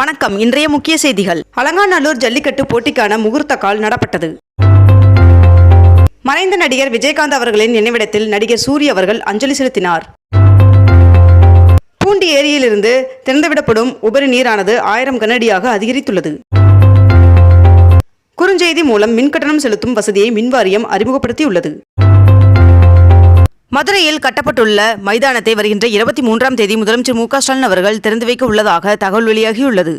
வணக்கம். இன்றைய முக்கிய செய்திகள். அலங்காநல்லூர் ஜல்லிக்கட்டு போட்டிக்கான முகூர்த்த கால் நடப்பட்டது. மறைந்த நடிகர் விஜயகாந்த் அவர்களின் நினைவிடத்தில் நடிகர் சூரிய அவர்கள் அஞ்சலி செலுத்தினார். பூண்டி ஏரியிலிருந்து திறந்துவிடப்படும் உபரி நீரானது ஆயிரம் கனடியாக அதிகரித்துள்ளது. குறுஞ்செய்தி மூலம் மின்கட்டணம் செலுத்தும் வசதியை மின்வாரியம் அறிமுகப்படுத்தியுள்ளது. மதுரையில் கட்டப்பட்டுள்ள மைதானத்தை வருகின்ற இருபத்தி மூன்றாம் தேதி முதலமைச்சர் மு க ஸ்டாலின் அவர்கள் திறந்து வைக்க உள்ளதாக தகவல் வெளியாகியுள்ளது.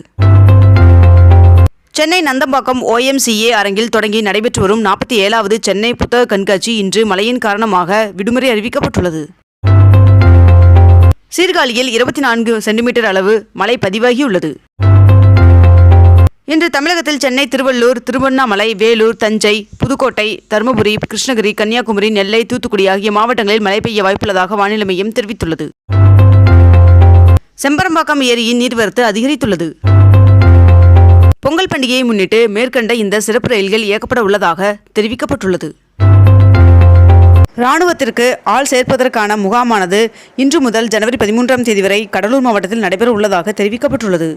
சென்னை நந்தம்பாக்கம் ஓஎம்சிஏ அரங்கில் தொடங்கி நடைபெற்று வரும் நாற்பத்தி ஏழாவது சென்னை புத்தக கண்காட்சி இன்று மழையின் காரணமாக விடுமுறை அறிவிக்கப்பட்டுள்ளது. சீர்காழியில் இருபத்தி நான்கு சென்டிமீட்டர் அளவு மழை பதிவாகியுள்ளது. இன்று தமிழகத்தில் சென்னை திருவள்ளூர் திருவண்ணாமலை வேலூர் தஞ்சை புதுக்கோட்டை தருமபுரி கிருஷ்ணகிரி கன்னியாகுமரி நெல்லை தூத்துக்குடி ஆகிய மாவட்டங்களில் மழை பெய்ய வாய்ப்புள்ளதாக வானிலை மையம் தெரிவித்துள்ளது. செம்பரம்பாக்கம் ஏரியின் நீர்வரத்து அதிகரித்துள்ளது. பொங்கல் பண்டிகையை முன்னிட்டு மேற்கண்ட இந்த சிறப்பு ரயில்கள் இயக்கப்பட உள்ளதாக தெரிவிக்கப்பட்டுள்ளது. ராணுவத்திற்கு ஆள் சேர்ப்பதற்கான முகாமானது இன்று முதல் ஜனவரி பதிமூன்றாம் தேதி வரை கடலூர் மாவட்டத்தில் நடைபெற உள்ளதாக தெரிவிக்கப்பட்டுள்ளது.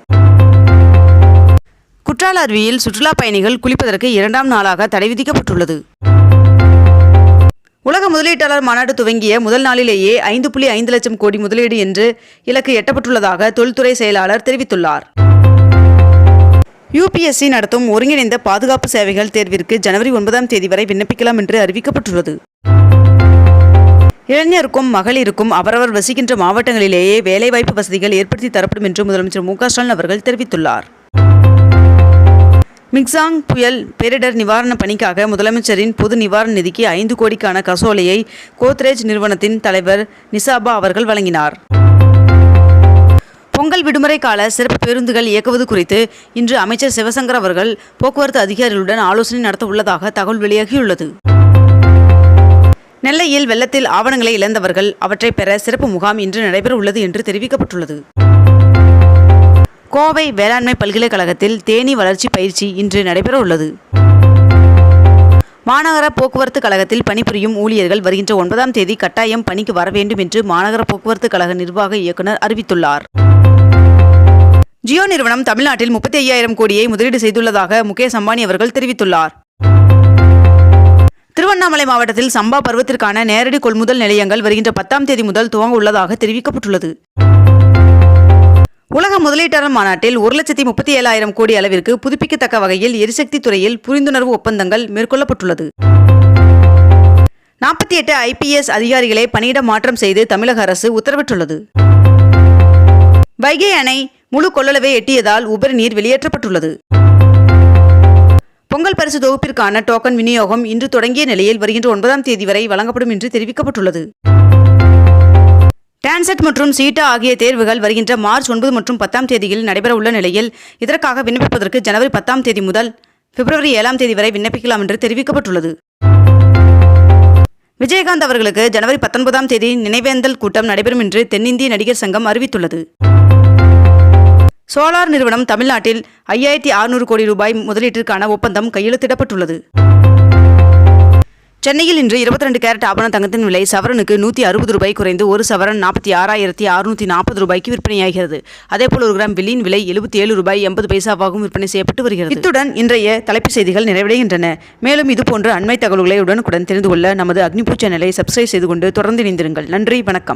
குற்றால அருவியில் சுற்றுலா பயணிகள் குளிப்பதற்கு இரண்டாம் நாளாக தடை விதிக்கப்பட்டுள்ளது. உலக முதலீட்டாளர் மாநாடு துவங்கிய முதல் நாளிலேயே ஐந்து புள்ளி ஐந்து லட்சம் கோடி முதலீடு என்று இலக்கு எட்டப்பட்டுள்ளதாக தொழில்துறை செயலாளர் தெரிவித்துள்ளார். யுபிஎஸ்சி நடத்தும் ஒருங்கிணைந்த பாதுகாப்பு சேவைகள் தேர்விற்கு ஜனவரி ஒன்பதாம் தேதி வரை விண்ணப்பிக்கலாம் என்று அறிவிக்கப்பட்டுள்ளது. இளைஞருக்கும் மகளிருக்கும் அவரவர் வசிக்கின்ற மாவட்டங்களிலேயே வேலைவாய்ப்பு வசதிகள் ஏற்படுத்தி தரப்படும் என்று முதலமைச்சர் மு க ஸ்டாலின் அவர்கள் தெரிவித்துள்ளார். மிக்சாங் புயல் பேரிடர் நிவாரணப் பணிக்காக முதலமைச்சரின் பொது நிவாரண நிதிக்கு ஐந்து கோடிக்கான கசோலையை கோத்ரேஜ் நிறுவனத்தின் தலைவர் நிசாபா அவர்கள் வழங்கினார். பொங்கல் விடுமுறை கால சிறப்பு பேருந்துகள் இயக்குவது குறித்து இன்று அமைச்சர் சிவசங்கர் அவர்கள் போக்குவரத்து அதிகாரிகளுடன் ஆலோசனை நடத்த உள்ளதாக தகவல் வெளியாகியுள்ளது. நெல்லையில் வெள்ளத்தில் ஆவணங்களை இழந்தவர்கள் அவற்றை பெற சிறப்பு முகாம் இன்று நடைபெற உள்ளது என்று தெரிவிக்கப்பட்டுள்ளது. கோவை வேளாண்மை பல்கலைக்கழகத்தில் தேனீ வளர்ச்சி பயிற்சி இன்று நடைபெற உள்ளது மாநகர போக்குவரத்து கழகத்தில் பணிபுரியும் ஊழியர்கள் வருகின்ற ஒன்பதாம் தேதி கட்டாயம் பணிக்கு வர வேண்டும் என்று மாநகர போக்குவரத்து கழக நிர்வாக இயக்குநர் அறிவித்துள்ளார். ஜியோ நிறுவனம் தமிழ்நாட்டில் முப்பத்தி ஐயாயிரம் கோடியை முதலீடு செய்துள்ளதாக முகேஷ் அம்பானி அவர்கள் தெரிவித்துள்ளார். திருவண்ணாமலை மாவட்டத்தில் சம்பா பருவத்திற்கான நேரடி கொள்முதல் நிலையங்கள் வருகின்ற பத்தாம் தேதி முதல் துவங்க உள்ளதாக தெரிவிக்கப்பட்டுள்ளது. உலக முதலீட்டாளர் மாநாட்டில் ஒரு லட்சத்தி முப்பத்தி ஏழாயிரம் கோடி அளவிற்கு புதுப்பிக்கத்தக்க வகையில் எரிசக்தி துறையில் புரிந்துணர்வு ஒப்பந்தங்கள் மேற்கொள்ளப்பட்டுள்ளது. நாற்பத்தி எட்டு ஐபிஎஸ் அதிகாரிகளை பணியிட மாற்றம் செய்து தமிழக அரசு உத்தரவிட்டுள்ளது. வைகை அணை முழு கொள்ளளவை எட்டியதால் உபரி நீர் வெளியேற்றப்பட்டுள்ளது. பொங்கல் பரிசு தொகுப்பிற்கான டோக்கன் விநியோகம் இன்று தொடங்கிய நிலையில் வருகின்ற ஒன்பதாம் தேதி வரை வழங்கப்படும் என்று தெரிவிக்கப்பட்டுள்ளது. டான்செட் மற்றும் சீட்டா ஆகிய தேர்வுகள் வருகின்ற மார்ச் ஒன்பது மற்றும் பத்தாம் தேதியில் நடைபெற உள்ள நிலையில் இதற்காக விண்ணப்பிப்பதற்கு ஜனவரி பத்தாம் தேதி முதல் பிப்ரவரி ஏழாம் தேதி வரை விண்ணப்பிக்கலாம் என்று தெரிவிக்கப்பட்டுள்ளது. விஜயகாந்த் அவர்களுக்கு ஜனவரி பத்தொன்பதாம் தேதி நினைவேந்தல் கூட்டம் நடைபெறும் என்று தென்னிந்திய நடிகர் சங்கம் அறிவித்துள்ளது. சோலார் நிறுவனம் தமிழ்நாட்டில் ஐயாயிரத்தி அறுநூறு கோடி ரூபாய் முதலீட்டிற்கான ஒப்பந்தம் கையெழுத்திடப்பட்டுள்ளது. சென்னையில் இன்று இருபத்தி ரெண்டு கேரட் ஆபண தங்கத்தின் விலை சவரனுக்கு நூற்றி அறுபது ரூபாய் குறைந்து ஒரு சவரன் நாற்பத்தி ஆறாயிரத்தி அறுநூற்றி நாற்பது ரூபாய்க்கு விற்பனையாகிறது. அதேபோல் ஒரு கிராம் வெள்ளியின் விலை எழுபத்தி ஏழு ரூபாய் எண்பது பைசாவாகவும் விற்பனை செய்யப்பட்டு வருகிறது. இத்துடன் இன்றைய தலைப்புச் செய்திகள் நிறைவடைகின்றன. மேலும் இதுபோன்ற அண்மை தகவல்களை உடனுக்குடன் தெரிந்து கொள்ள நமது அக்னிபூ சேனலை சப்ஸ்கிரைப் செய்து கொண்டு தொடர்ந்து இணைந்திருங்கள். நன்றி வணக்கம்.